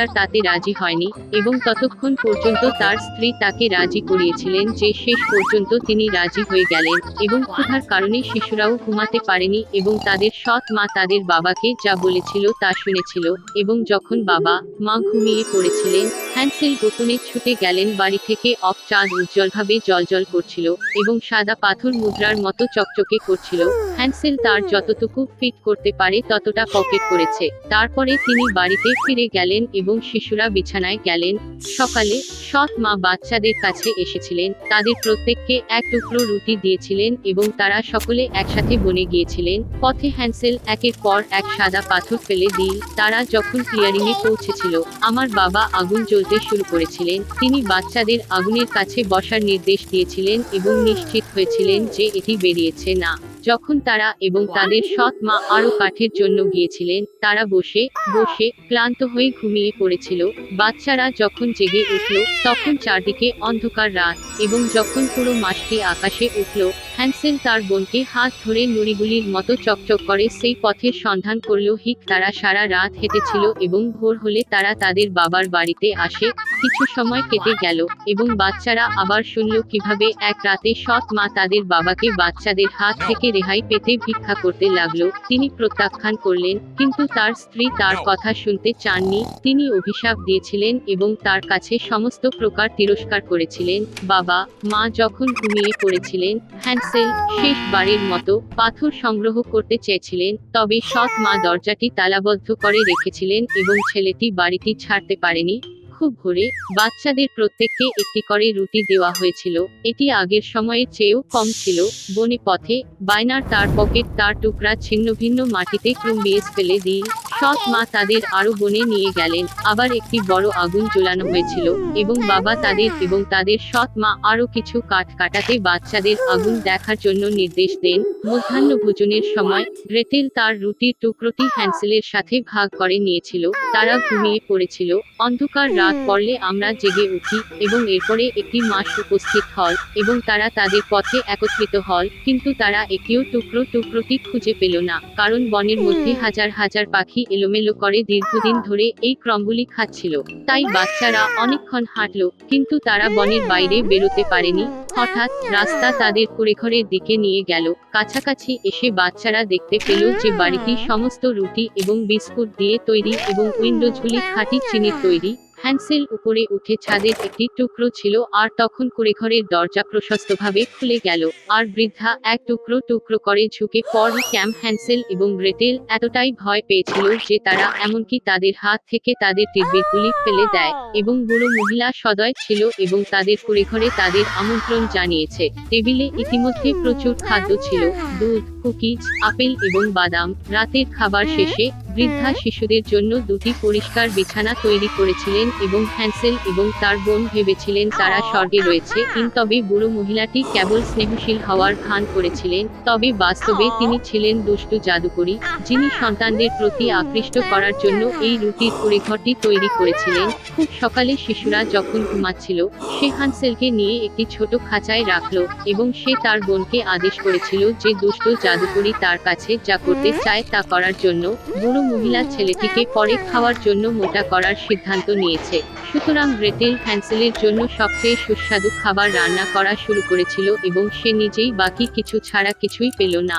উটকাটার তাতে রাজি হয়নি এবং ততক্ষণ পর্যন্ত তার স্ত্রী তাকে রাজি করিয়েছিলেন যে শেষ পর্যন্ত তিনি রাজি হয়ে গেলেন এবং ক্ষুধার কারণে শিশুরাও ঘুমাতে পারেনি এবং তাদের সৎ মা তাদের বাবাকে যা বলেছিল তা শুনেছিল এবং যখন বাবা মা ঘুমিয়ে পড়েছিলেন হ্যান্সেল গোপনে ছুটে গেলেন বাড়ি থেকে অফ চাঁদ উজ্জ্বলভাবে জলজল করছিল এবং সাদা পাথর মুদ্রার মতো চকচকে করছিল। হ্যান্সেল তার যতটুকু ফিট করতে পারে ততটা পকেট করেছে। তারপরে তিনি বাড়িতে ফিরে গেলেন এবং শিশুরা বিছানায় গেলেন। সকালে সৎ মা বাচ্চাদের কাছে এসেছিলেন। তাদের প্রত্যেককে এক টুকরো রুটি দিয়েছিলেন এবং তারা সকলে একসাথে বনে গিয়েছিলেন। পথে হ্যান্সেল একের পর এক সাদা পাথর ফেলে দিল। তারা যখন ক্লিয়ারিং এ পৌঁছেছিল আমার বাবা আগুন জ্বলতে শুরু করেছিলেন। তিনি বাচ্চাদের আগুনের কাছে বসার নির্দেশ দিয়েছিলেন এবং নিশ্চিত হয়েছিলেন যে এটি বেরিয়েছে না। যখন তারা এবং তাদের সৎ মা আরও কাঠের জন্য গিয়েছিলেন, তারা বসে বসে ক্লান্ত হয়ে ঘুমিয়ে পড়েছিল। বাচ্চারা যখন জেগে উঠল, তখন চারদিকে অন্ধকার রাত এবং যখন পুরো মাসটি আকাশে উঠল হ্যান্সেল তার বোনকে হাত ধরে নুড়িগুলির মতো চকচক করে সেই পথের সন্ধান করল। হিক তারা সারা রাত হেঁটেছিল এবং ভোর হলে তারা তাদের বাবার বাড়িতে আসে। কিছু সময় কেটে গেল এবং বাচ্চারা আবার শুনল কীভাবে এক রাতে সৎ মা তাদের বাবাকে বাচ্চাদের হাত থেকে রেহাই পেতে ভিক্ষা করতে লাগল। তিনি প্রত্যাখ্যান করলেন কিন্তু তার স্ত্রী তার কথা শুনতে চাননি। তিনি অভিশাপ দিয়েছিলেন এবং তার কাছে সমস্ত প্রকার তিরস্কার করেছিলেন। বাবা মা যখন ঘুমিয়ে পড়েছিলেন হ্যান্সেল শেষবারের মতো পাথর সংগ্রহ করতে চেয়েছিলেন তবে সৎ মা দরজাটি তালাবদ্ধ করে রেখেছিলেন এবং ছেলেটি বাড়িটি ছাড়তে পারেনি। খুব ভোরে বাচ্চাদের প্রত্যেককে একটি করে রুটি দেওয়া হয়েছিল। এটি আগের সময়ের চেয়েও কম ছিল। বনে পথে, বায়নার তার পকেট তার টুকরা ছিন্ন ভিন্ন মাটিতে ক্রুম্বিয়েস ফেলে দিল সৎ মা তাদের আরও বনে নিয়ে গেলেন। আবার একটি বড় আগুন জ্বলানো হয়েছিল এবং বাবা তাদের এবং তাদের সৎ মা আরও কিছু কাঠ কাটাতে বাচ্চাদের আগুন দেখার জন্য নির্দেশ দেন। মধ্যাহ্ন ভোজনের সময় গ্রেটেল তার রুটির টুকরোটি হ্যান্সেলের সাথে ভাগ করে নিয়েছিল। তারা ঘুমিয়ে পড়েছিল। অন্ধকার রাত পড়লে আমরা জেগে উঠি এবং এরপরে একটি মাস উপস্থিত হল এবং তারা তাদের পথে একত্রিত হল কিন্তু তারা একটিও টুকরো টুকরোটি খুঁজে পেল না কারণ বনের মধ্যে হাজার হাজার পাখি এলোমেলো করে দীর্ঘদিন ধরে এই ক্রমগুলি খাচ্ছিল। তাই বাচ্চারা অনেকক্ষণ হাঁটলো কিন্তু তারা বনের বাইরে বেরোতে পারেনি। হঠাৎ রাস্তা তাদের কুড়েঘরের দিকে নিয়ে গেল। কাছাকাছি এসে বাচ্চারা দেখতে পেল যে বাড়িটি সমস্ত রুটি এবং বিস্কুট দিয়ে তৈরি এবং উইন্ডোজগুলি খাঁটি চিনির তৈরি। হ্যান্সেল উপরে উঠে ছাদের একটি টুকরো ছিল আর তখন কুড়েঘরের দরজা প্রশস্তভাবে খুলে গেল। আর বৃদ্ধা এক টুকরো টুকরো করে ঝুঁকে পর ক্যাম্প হ্যান্সেল এবং গ্রেটেল এতটাই ভয় পেয়েছিল যে তারা এমনকি তাদের হাত থেকে তাদের টিরবিটগুলি ফেলে দেয় এবং বুড়ো মহিলা সদয় ছিল এবং তাদের কুড়েঘরে তাদের আমন্ত্রণ জানিয়েছে। টেবিলে ইতিমধ্যে প্রচুর খাদ্য ছিল, দুধ, কুকিজ, আপেল এবং বাদাম। রাতের খাবার শেষে বৃদ্ধা শিশুদের জন্য দুটি পরিষ্কার বিছানা তৈরি করেছিলেন এবং হ্যান্সেল এবং তার বোন ভেবেছিলেন তারা স্বর্গে রয়েছে। তবে বুড়ো মহিলাটি কেবল স্নেহশীল হওয়ার ভান করেছিলেন তবে বাস্তবে তিনি ছিলেন দুষ্টু জাদুকরী যিনি সন্তানদের প্রতি আকৃষ্ট করার জন্য এই রুটির পরিঘরটি তৈরি করেছিলেন। খুব সকালে শিশুরা যখন ঘুমাচ্ছিল সে হানসেলকে নিয়ে একটি ছোট খাঁচায় রাখল এবং সে তার বোনকে আদেশ করেছিল যে দুষ্ট জাদুকরী তার কাছে যা করতে চায় তা করার জন্য বুড়ো মহিলা ছেলেটিকে পরে খাওয়ার জন্য মোটা করার সিদ্ধান্ত নিয়েছে। সুতরাং গ্রেটেল হ্যান্সেলের জন্য সবচেয়ে সুস্বাদু খাবার রান্না করা শুরু করেছিল এবং সে নিজেই বাকি কিছু ছাড়া কিছুই পেল না।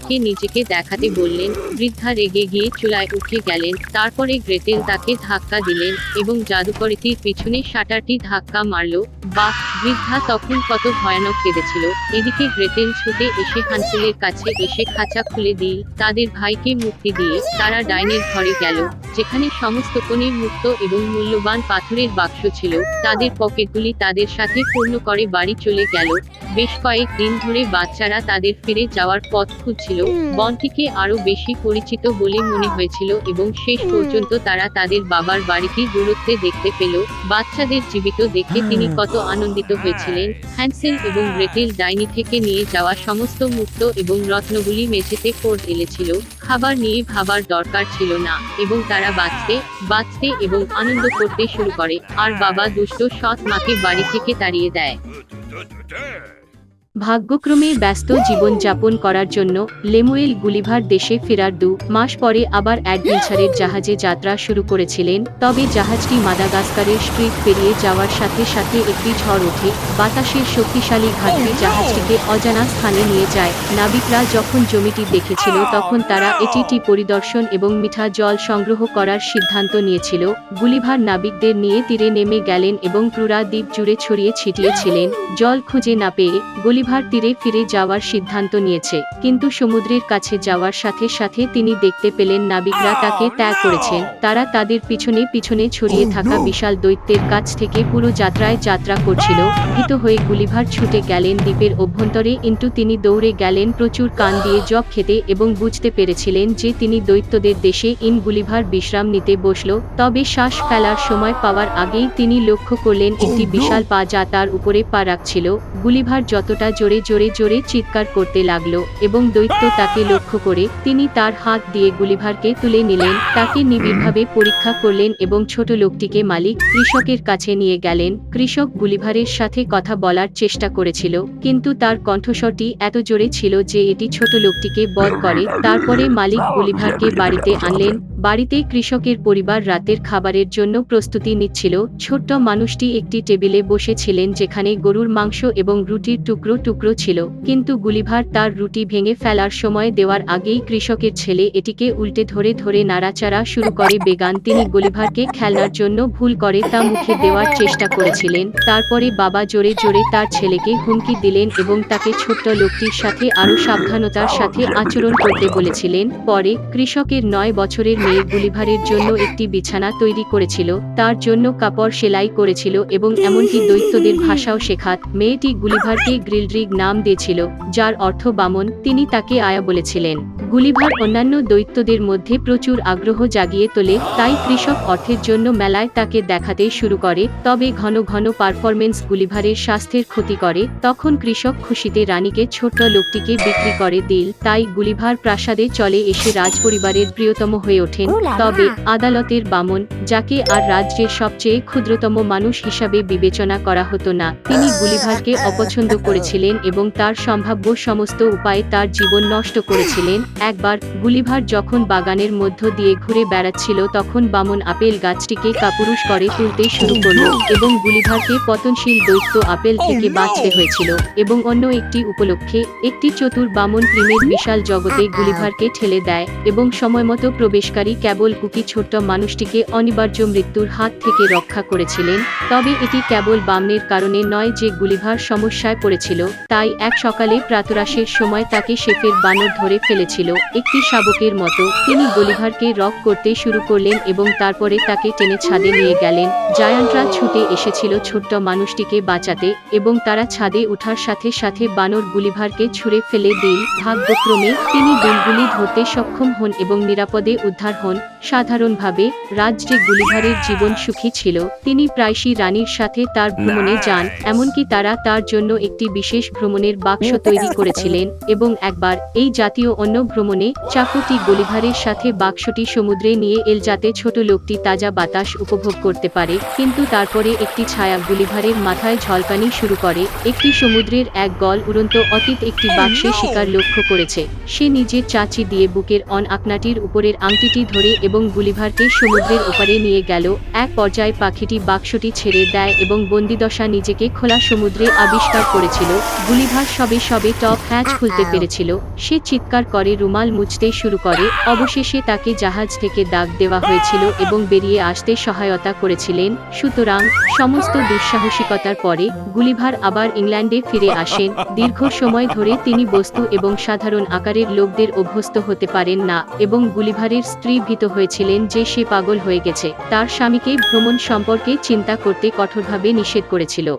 ডাইনিকে নিজেকে দেখাতে বললেন, বৃদ্ধা রেগে গিয়ে চুলায় উঠে গেলেন, তারপরে গ্রেটেল তাকে ধাক্কা দিলেন এবং জাদুকরিটির পিছনে শাটারটি ধাক্কা মারল। বা বৃদ্ধা তখন কত ভয়ানক কেঁদেছিল। এদিকে গ্রেটেল ছুটে এসে হানসেলের কাছে এসে খাঁচা খুলে দিয়ে তাদের ভাইকে মুক্তি দিয়ে তারা ডাইনের ঘরে গেল। যেখানে সমস্ত কোণে মুক্ত এবং মূল্যবান পাথরের বাক্স ছিল তাদের পকেটগুলি তাদের সাথে পূর্ণ করে বাড়ি চলে গেল। বেশ কয়েক দিন ধরে বাচ্চারা তাদের ফিরে যাওয়ার পথ খুঁজছিল। বনটিকে আরও বেশি পরিচিত বলে মনে হয়েছিল এবং শেষ পর্যন্ত তারা তাদের বাবার বাড়িটি দূরত্বে দেখতে পেল। বাচ্চাদের জীবিত দেখে তিনি কত আনন্দিত হয়েছিলেন। হ্যান্সেল এবং গ্রেটেল ডাইনি থেকে নিয়ে যাওয়া সমস্ত মুক্ত এবং রত্নগুলি মেঝেতে ফোর্ড এলেছিল। খাবার নিয়ে ভাবার দরকার ছিল না এবং তারা বাঁচতে বাঁচতে এবং আনন্দ করতে শুরু করে। আর বাবা দুষ্ট সৎ মাকে বাড়ি থেকে তাড়িয়ে দেয়। ভাগ্যক্রমে ব্যস্ত জীবনযাপন করার জন্য লেমুয়েল গুলিভার দেশে ফেরার দু মাস পরে আবার অ্যাডভেঞ্চারের জাহাজে যাত্রা শুরু করেছিলেন, তবে জাহাজটি মাদাগাস্কারের স্ট্রিট পেরিয়ে যাওয়ার সাথে সাথে একটি ঝড় ওঠে বাতাসের শক্তিশালী ঘাটতি জাহাজটিকে অজানা স্থানে নিয়ে যায়। নাবিকরা যখন জমিটি দেখেছিল তখন তারা এটিটি পরিদর্শন এবং মিঠা জল সংগ্রহ করার সিদ্ধান্ত নিয়েছিল। গুলিভার নাবিকদের নিয়ে তীরে নেমে গেলেন এবং পুরা দ্বীপ জুড়ে ছড়িয়ে ছিটিয়েছিলেন। জল খুঁজে না পেয়ে গলিভার তীরে ফিরে যাওয়ার সিদ্ধান্ত নিয়েছে। কিন্তু সমুদ্রের কাছে যাওয়ার সাথে সাথে তিনি দেখতে পেলেন নাবিকরা তাকে ত্যাগ করেছেন। তারা তাদের পিছনে পিছনে ছড়িয়ে থাকা বিশাল দৈত্যের কাছ থেকে পুরো যাত্রায় যাত্রা করছিল। ভীত হয়ে গুলিভার ছুটে গেলেন দ্বীপের অভ্যন্তরে কিন্তু তিনি দৌড়ে গেলেন প্রচুর কান দিয়ে জব খেতে এবং বুঝতে পেরেছিলেন যে তিনি দৈত্যদের দেশে ইন গুলিভার বিশ্রাম নিতে বসল তবে শ্বাস ফেলার সময় পাওয়ার আগেই তিনি লক্ষ্য করলেন একটি বিশাল পা যা তার উপরে পা রাখছিল গুলিভার যতটা জোরে জোরে জোরে চিৎকার করতে লাগল এবং দৈত্য তাকে লক্ষ্য করে তিনি তার হাত দিয়ে গুলিভারকে তুলে নিলেন তাকে নিবিড়ভাবে পরীক্ষা করলেন এবং ছোট লোকটিকে মালিক কৃষকের কাছে নিয়ে গেলেন কৃষক গুলিভারের সাথে কথা বলার চেষ্টা করেছিল, কিন্তু তার কণ্ঠস্বরটি এত জোরে ছিল যে এটি ছোট লোকটিকে বধ করে, তারপরে মালিক গুলিভারকে বাড়িতে আনলেন। বাড়িতে কৃষকের পরিবার রাতের খাবারের জন্য প্রস্তুতি নিচ্ছিল। ছোট্ট মানুষটি একটি টেবিলে বসেছিলেন যেখানে গরুর মাংস এবং রুটির টুকরো টুকরো ছিল। কিন্তু গুলিভার তার রুটি ভেঙে ফেলার সময় দেওয়ার আগেই কৃষকের ছেলে এটিকে উল্টে ধরে ধরে নাড়াচাড়া শুরু করে। বেগান তিনি গুলিভারকে খেলনার জন্য ভুল করে তা মুখে দেওয়ার চেষ্টা করেছিলেন। তারপরে বাবা জোরে জোরে তার ছেলেকে হুমকি দিলেন এবং তাকে ছোট্ট লোকটির সাথে আরও সাবধানতার সাথে আচরণ করতে বলেছিলেন। পরে কৃষকের নয় বছরের মেয়ে গুলিভারের জন্য একটি বিছানা তৈরি করেছিল, তার জন্য কাপড় সেলাই করেছিল এবং এমনকি দৈত্যদের ভাষাও শেখাত। মেয়েটি গুলিভারকে গ্রিলড্রিগ নাম দিয়েছিল, যার অর্থ বামন, তিনি তাকে আয়া বলেছিলেন। গুলিভার অন্যান্য দৈত্যদের মধ্যে প্রচুর আগ্রহ জাগিয়ে তোলে, তাই কৃষক অর্থের জন্য মেলায় তাকে দেখাতে শুরু করে। তবে ঘন ঘন পারফরমেন্স গুলিভারের স্বাস্থ্যের ক্ষতি করে, তখন কৃষক খুশিতে রানীকে ছোট্ট লোকটিকে বিক্রি করে দিল, তাই গুলিভার প্রাসাদে চলে এসে রাজপরিবারের প্রিয়তম হয়ে ওঠেন তবে আদালতের বামন যাকে আর রাজ্যের সবচেয়ে ক্ষুদ্রতম মানুষ হিসাবে বিবেচনা করা হতো না। তিনি গুলিভারকে অপছন্দ করেছিলেন এবং তার সম্ভাব্য সমস্ত উপায়ে তার জীবন নষ্ট করেছিলেন। একবার গুলিভার যখন বাগানের মধ্য দিয়ে ঘুরে বেড়াচ্ছিল তখন বামন আপেল গাছটিকে কাপুরুষ করে তুলতে শুরু করল এবং গুলিভারকে পতনশীল দৈত্য আপেল থেকে বাঁচতে হয়েছিল এবং অন্য একটি উপলক্ষে একটি চতুর বামন প্রিমের বিশাল জগতে গুলিভারকে ঠেলে দেয় এবং সময়মতো প্রবেশকারী কেবল কুকি ছোট্ট মানুষটিকে অনিবার্য মৃত্যুর হাত থেকে রক্ষা করেছিলেন, তবে এটি কেবল বামনের কারণে নয় যে গুলিভার সমস্যায় পড়েছিল, তাই এক সকালে প্রাতরাশের সময় তাকে শেফের বানর ধরে ফেলেছিল, একটি শাবকের মতো। তিনি গলিভারকে রক করতে শুরু করলেন এবং তারপরে তাকে টেনে ছাদে নিয়ে গেলেন। জায়ান্টরা ছুটে এসেছিল ছোট্ট মানুষটিকে বাঁচাতে এবং তারা ছাদে ওঠার সাথে সাথে বানর গুলিভারকে ছুঁড়ে ফেলে দিন। ভাগ্যক্রমে তিনি দুলগুলি ধরতে সক্ষম হন এবং নিরাপদে উদ্ধার হন সাধারণভাবে রাজ্যে গুলিভারের জীবন সুখী ছিল তিনি প্রায়শই রানীর সাথে তার ভ্রমণে যান এমনকি তারা তার জন্য একটি বিশেষ ভ্রমণের বাক্স তৈরি করেছিলেন এবং একবার এই জাতীয় অন্য ভ্রমণে চাকুটি গলিভারের সাথে বাক্সটি সমুদ্রে নিয়ে এল যাতে ছোট লোকটি তাজা বাতাস উপভোগ করতে পারে কিন্তু তারপরে একটি ছায়া গুলিভারের মাথায় ঝলকানি শুরু করে একটি সমুদ্রের এক গল উড়ন্ত অতীত একটি বাক্সে শিকার লক্ষ্য করেছে সে নিজের চাচি দিয়ে বুকের অন আকনাটির উপরের আংটিটি ধরে এবং গুলিভারকে সমুদ্রের ওপারে নিয়ে গেল। এক পর্যায়ে পাখিটি বাক্সটি ছেড়ে দেয় এবং বন্দিদশা নিজেকে খোলা সমুদ্রে আবিষ্কার করেছিল। গুলিভার সবে সবে টপ হ্যাচ খুলতে পেরেছিল। সে চিৎকার করে, রুমাল মুছতে শুরু করে। অবশেষে তাকে জাহাজ থেকে দাগ দেওয়া হয়েছিল এবং বেরিয়ে আসতে সহায়তা করেছিলেন। সুতরাং সমস্ত দুঃসাহসিকতার পরে গুলিভার আবার ইংল্যান্ডে ফিরে আসেন। দীর্ঘ সময় ধরে তিনি বস্তু এবং সাধারণ আকারের লোকদের অভ্যস্ত হতে পারেন না এবং গুলিভারের স্ত্রী ভীত হয়েছিলেন যে সে পাগল হয়ে গেছে। তার স্বামীকে ভ্রমণ সম্পর্কে চিন্তা করতে কঠোরভাবে নিষেধ করেছিল।